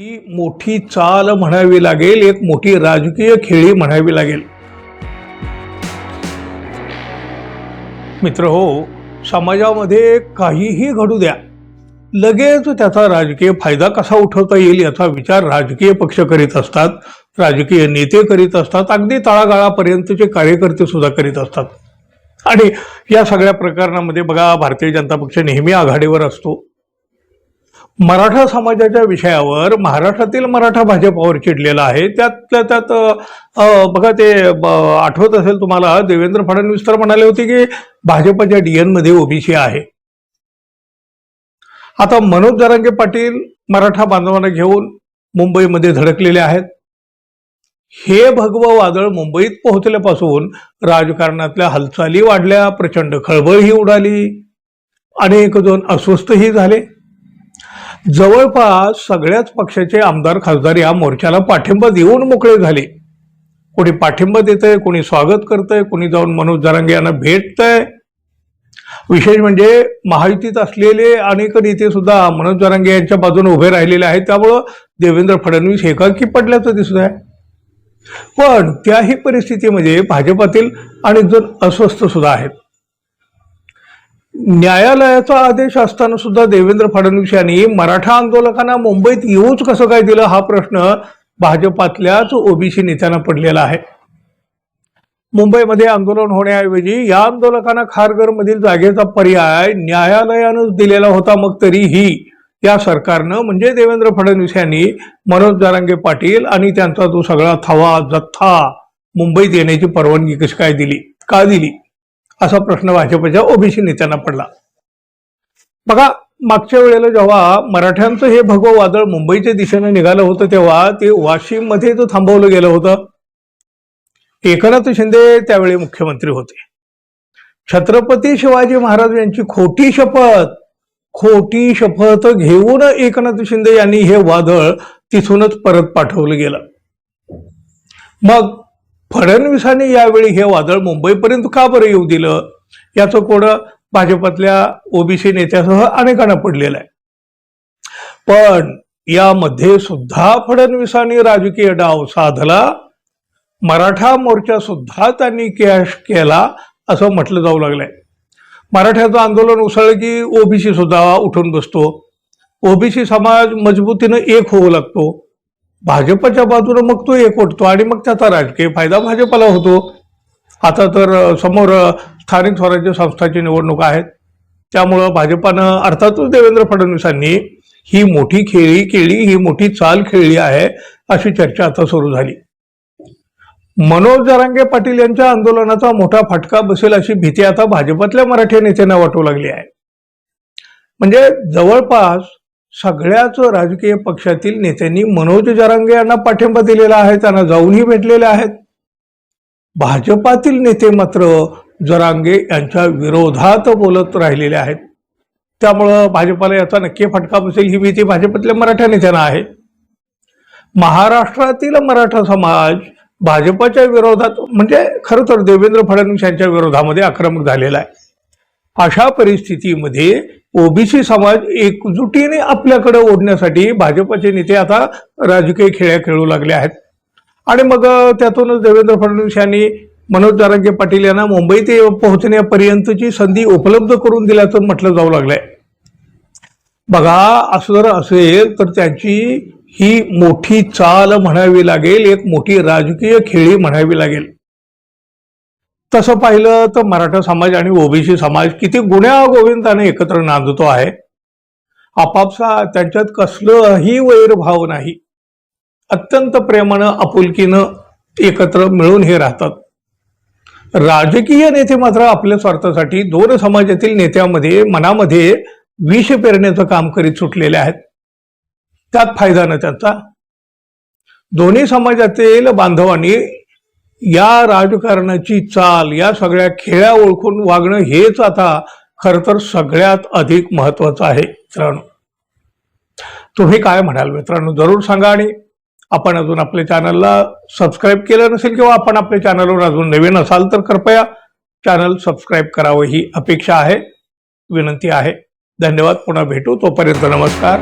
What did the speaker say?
ही मोठी चाल म्हणावी लागेल एक मोठी राजकीय खेळी म्हणावी लागेल. मित्र हो समाजामध्ये काहीही घडू द्या. लगेच त्याचा राजकीय फायदा कसा उठवता येईल याचा विचार राजकीय पक्ष करीत असतात राजकीय नेते करीत असतात अगदी तळागाळापर्यंतचे कार्यकर्ते सुद्धा करीत असतात. आणि या सगळ्या प्रकरणामध्ये बघा भारतीय जनता पक्ष नेहमी आघाडीवर असतो. मराठा समाजाच्या विषयावर महाराष्ट्रातील मराठा भाजपावर चिडलेला आहे. त्यातल्या त्यात बघा ते आठवत असेल तुम्हाला देवेंद्र फडणवीस तर म्हणाले होते की भाजपच्या डीएनमध्ये ओबीसी आहे. आता मनोज जरांगे पाटील मराठा बांधवांना घेऊन मुंबईमध्ये धडकलेले आहेत. हे भगवं वादळ मुंबईत पोहोचल्यापासून राजकारणातल्या हालचाली वाढल्या प्रचंड खळबळही उडाली. अनेक जण अस्वस्थही झाले. जवळपास सगळ्याच पक्षाचे आमदार खासदार या मोर्चाला पाठिंबा देऊन मोकळे झाले. कोणी पाठिंबा आहे कोणी स्वागत करतंय कोणी जाऊन मनोज जरांगे यांना भेटतंय. विशेष म्हणजे महायुतीत असलेले अनेक नेते सुद्धा मनोज जरांगे यांच्या बाजूने उभे राहिलेले आहेत. त्यामुळं देवेंद्र फडणवीस एकाकी पडल्याचं दिसत आहे पण त्याही परिस्थितीमध्ये भाजपातील अनेक जण अस्वस्थ सुद्धा आहेत. न्यायालयाचा आदेश असताना सुद्धा देवेंद्र फडणवीस यांनी मराठा आंदोलकांना मुंबईत येऊच कसं काय दिलं हा प्रश्न भाजपातल्याच ओबीसी नेत्यांना पडलेला आहे. मुंबईमध्ये आंदोलन होण्याऐवजी या आंदोलकांना खारघरमधील जागेचा पर्याय न्यायालयानं दिलेला होता मग तरीही या सरकारनं म्हणजे देवेंद्र फडणवीस यांनी मनोज जारांगे पाटील आणि त्यांचा जो सगळा थवा जथ्था मुंबईत येण्याची परवानगी कशी काय दिली? का दिली? असा प्रश्न भाजपच्या ओबीसी नेत्यांना पडला. बघा मागच्या वेळेला जेव्हा मराठ्यांचं हे भगवं वादळ मुंबईच्या दिशेने निघालं होतं तेव्हा ते वाशिममध्ये तो थांबवलं गेलं होतं. एकनाथ शिंदे त्यावेळी मुख्यमंत्री होते. छत्रपती शिवाजी महाराज यांची खोटी शपथ खोटी शपथ घेऊन एकनाथ शिंदे यांनी हे वादळ तिथूनच परत पाठवलं गेलं. मग फडणवीसांनी यावेळी हे वादळ मुंबईपर्यंत का बरं येऊ दिलं? याचं कोडं भाजपातल्या ओबीसी नेत्यासह अनेकांना पडलेलं आहे. पण यामध्ये सुद्धा फडणवीसांनी राजकीय डाव साधला. मराठा मोर्चा सुद्धा त्यांनी कॅश केला असं म्हटलं जाऊ लागलंय. मराठ्याचं आंदोलन उसळलं की ओबीसी सुद्धा उठून बसतो. ओबीसी समाज मजबूतीनं एक होऊ लागतो. भाजपच्या बाजूने मग तो एक उठतो आणि मग त्याचा राजकीय फायदा भाजपला होतो. आता तर समोर स्थानिक स्वराज्य संस्थाची निवडणूक आहेत. त्यामुळं भाजपानं अर्थातच देवेंद्र फडणवीसांनी ही मोठी खेळी केली ही मोठी चाल खेळली आहे अशी चर्चा आता सुरू झाली. मनोज जरांगे पाटील यांच्या आंदोलनाचा मोठा फटका बसेल अशी भीती आता भाजपातल्या मराठी नेत्यांना वाटू लागली आहे. म्हणजे जवळपास सगळ्याच राजकीय पक्षातील नेत्यांनी मनोज जरांगे यांना पाठिंबा दिलेला आहे त्यांना जाऊनही भेटलेले आहेत. भाजपातील नेते मात्र जरांगे यांच्या विरोधात बोलत राहिलेले आहेत. त्यामुळं भाजपाला याचा नक्की फटका बसेल ही भीती भाजपातल्या मराठा नेत्यांना आहे. महाराष्ट्रातील मराठा समाज भाजपाच्या विरोधात म्हणजे खरं तर देवेंद्र फडणवीस यांच्या विरोधामध्ये आक्रमक झालेला आहे. अशा परिस्थितीमध्ये ओबीसी समाज एकजुटीने आपल्याकडे ओढण्यासाठी भाजपचे नेते आता राजकीय खेळ्या खेळू लागले आहेत. आणि मग त्यातूनच देवेंद्र फडणवीस यांनी मनोज दारांगे पाटील यांना मुंबईत ते पोहोचण्यापर्यंतची संधी उपलब्ध करून दिल्याचं म्हटलं जाऊ लागलंय. बघा असं जर असेल तर त्यांची ही मोठी चाल म्हणावी लागेल एक मोठी राजकीय खेळी म्हणावी लागेल. तसं पाहिलं तर मराठा समाज आणि ओबीसी समाज किती गुन्ह्या गोविंदाने एकत्र नांदतो आहे. आपापसा त्यांच्यात कसलंही वैरभाव नाही. अत्यंत प्रेमानं आपुलकीनं एकत्र मिळून हे राहतात. राजकीय नेते मात्र आपल्या स्वार्थासाठी दोन समाजातील नेत्यामध्ये मनामध्ये विष पेरण्याचं काम करीत सुटलेले आहेत. त्यात फायदा न त्यांचा. दोन्ही समाजातील बांधवांनी या राजकारणाची चाल या सगळ्या खेळ्या ओळखून वागणं हेच आता खरं तर सगळ्यात अधिक महत्वाचं आहे मित्रांनो. तुम्ही काय म्हणाल मित्रांनो? जरूर सांगा आणि आपण अजून आपल्या चॅनलला सबस्क्राईब केलं नसेल किंवा आपण आपल्या चॅनलवर अजून नवीन असाल तर कृपया चॅनल सबस्क्राईब करावं ही अपेक्षा आहे विनंती आहे. धन्यवाद. पुन्हा भेटू. तोपर्यंत नमस्कार.